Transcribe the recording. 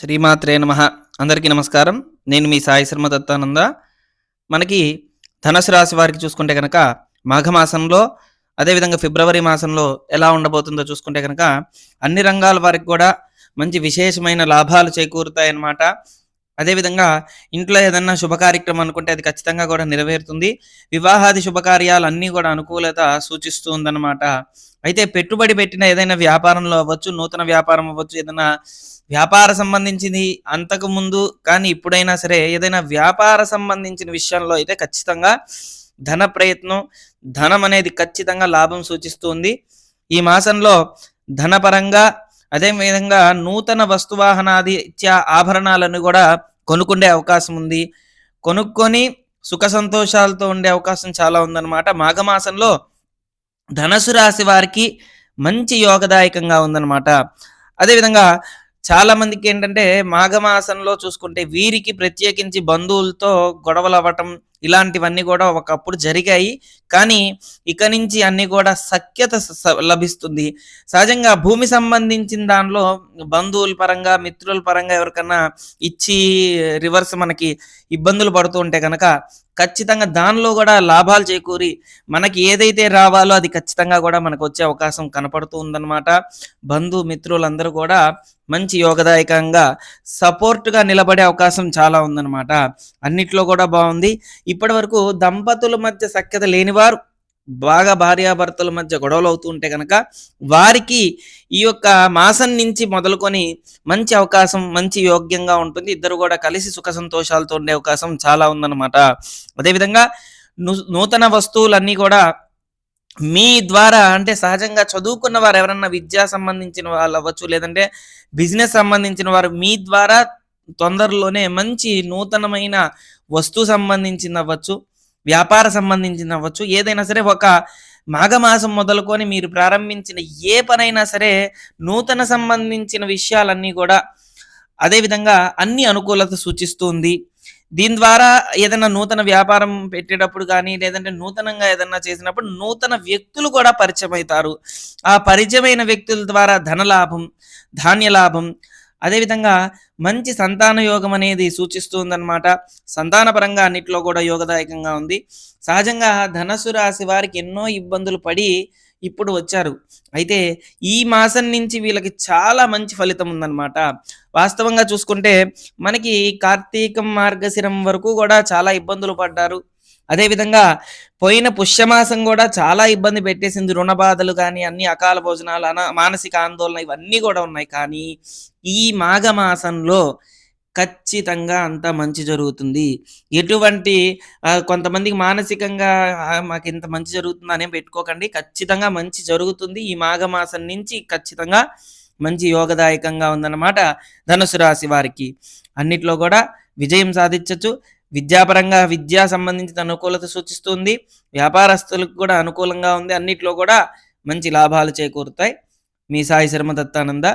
శ్రీమాత్రే నమ. అందరికీ నమస్కారం. నేను మీ సాయి శర్మ దత్తానంద. మనకి ధనుసు రాశి వారికి చూసుకుంటే కనుక మాఘమాసంలో అదేవిధంగా ఫిబ్రవరి మాసంలో ఎలా ఉండబోతుందో చూసుకుంటే కనుక అన్ని రంగాల వారికి కూడా మంచి విశేషమైన లాభాలు చేకూరుతాయన్నమాట. అదేవిధంగా ఇంట్లో ఏదన్నా శుభ కార్యక్రమం అనుకుంటే అది ఖచ్చితంగా కూడా నెరవేరుతుంది. వివాహాది శుభకార్యాలు అన్నీ కూడా అనుకూలత సూచిస్తుందన్నమాట అయితే పెట్టుబడి పెట్టిన ఏదైనా వ్యాపారంలో అవ్వచ్చు నూతన వ్యాపారం అవ్వచ్చు ఏదైనా వ్యాపార సంబంధించింది అంతకు ముందు కానీ ఇప్పుడైనా సరే ఏదైనా వ్యాపార సంబంధించిన విషయంలో అయితే ఖచ్చితంగా ధన ప్రయత్నం ధనం అనేది ఖచ్చితంగా లాభం సూచిస్తుంది ఈ మాసంలో ధనపరంగా అదే విధంగా నూతన వస్తువాహనాది ఇచ్చే ఆభరణాలను కూడా కొనుక్కుండే అవకాశం ఉంది. కొనుక్కొని సుఖ సంతోషాలతో ఉండే అవకాశం చాలా ఉందన్నమాట. మాఘమాసంలో ధనసు రాశి వారికి మంచి యోగదాయకంగా ఉందన్నమాట. అదేవిధంగా చాలా మందికి ఏంటంటే మాఘమాసంలో చూసుకుంటే వీరికి ప్రత్యేకించి బంధువులతో గొడవలు అవ్వటం ఇలాంటివన్నీ కూడా ఒకప్పుడు జరిగాయి. కానీ ఇక నుంచి అన్ని కూడా సఖ్యత స- స- లభిస్తుంది. సహజంగా భూమి సంబంధించిన దానిలో బంధువుల పరంగా మిత్రుల పరంగా ఎవరికన్నా ఇచ్చి రివర్స్ మనకి ఇబ్బందులు పడుతూ ఉంటే కనుక ఖచ్చితంగా దానిలో కూడా లాభాలు చేకూరి మనకి ఏదైతే రావాలో అది ఖచ్చితంగా కూడా మనకు వచ్చే అవకాశం కనపడుతూ ఉందన్నమాట. బంధు మిత్రులందరూ కూడా మంచి యోగదాయకంగా సపోర్ట్గా నిలబడే అవకాశం చాలా ఉందన్నమాట. అన్నిట్లో కూడా బాగుంది. ఇప్పటి వరకు దంపతుల మధ్య సఖ్యత లేనివారు బాగా భార్యాభర్తల మధ్య గొడవలు అవుతూ ఉంటే కనుక వారికి ఈ యొక్క మాసం నుంచి మొదలుకొని మంచి అవకాశం మంచి యోగ్యంగా ఉంటుంది. ఇద్దరు కూడా కలిసి సుఖ సంతోషాలతో ఉండే అవకాశం చాలా ఉందన్నమాట. అదేవిధంగా నూతన వస్తువులన్నీ కూడా మీ ద్వారా అంటే సహజంగా చదువుకున్న వారు ఎవరన్నా విద్యా సంబంధించిన వాళ్ళు అవ్వచ్చు లేదంటే బిజినెస్ సంబంధించిన వారు మీ ద్వారా తొందరలోనే మంచి నూతనమైన వస్తువు సంబంధించింది అవ్వచ్చు. వ్యాపార సంబంధించింది అవ్వచ్చు ఏదైనా సరే ఒక మాఘమాసం మొదలుకొని మీరు ప్రారంభించిన ఏ పనైనా సరే నూతన సంబంధించిన విషయాలన్నీ కూడా అదేవిధంగా అన్ని అనుకూలత సూచిస్తుంది. దీని ద్వారా ఏదైనా నూతన వ్యాపారం పెట్టేటప్పుడు కానీ లేదంటే నూతనంగా ఏదైనా చేసినప్పుడు నూతన వ్యక్తులు కూడా పరిచయం అవుతారు ఆ పరిచయమైన వ్యక్తుల ద్వారా ధనలాభం ధాన్య లాభం అదేవిధంగా మంచి సంతాన యోగం అనేది సూచిస్తుందన్నమాట సంతాన పరంగా అన్నిట్లో కూడా యోగదాయకంగా ఉంది. సహజంగా ధనస్సు రాశి వారికి ఎన్నో ఇబ్బందులు పడి ఇప్పుడు వచ్చారు. అయితే ఈ మాసం నుంచి వీళ్ళకి చాలా మంచి ఫలితం ఉందన్నమాట. వాస్తవంగా చూసుకుంటే మనకి కార్తీకం మార్గశిరం వరకు కూడా చాలా ఇబ్బందులు పడ్డారు. అదేవిధంగా పోయిన పుష్యమాసం కూడా చాలా ఇబ్బంది పెట్టేసింది. రుణ బాధలు కానీ అన్ని అకాల భోజనాలు అన మానసిక ఆందోళన ఇవన్నీ కూడా ఉన్నాయి. కానీ ఈ మాఘమాసంలో ఖచ్చితంగా అంతా మంచి జరుగుతుంది. ఎటువంటి కొంతమందికి మానసికంగా మాకు ఇంత మంచి జరుగుతుంది అనే పెట్టుకోకండి. ఖచ్చితంగా మంచి జరుగుతుంది. ఈ మాఘమాసం నుంచి ఖచ్చితంగా మంచి యోగదాయకంగా ఉందన్నమాట ధనుసు రాశి వారికి. అన్నిట్లో కూడా విజయం సాధించవచ్చు విద్యాపరంగా విద్యా సంబంధించిన అనుకూలత సూచిస్తుంది. వ్యాపారస్తులకు కూడా అనుకూలంగా ఉంది. అన్నిట్లో కూడా మంచి లాభాలు చేకూరుతాయి. మీ సాయి శర్మ దత్తానంద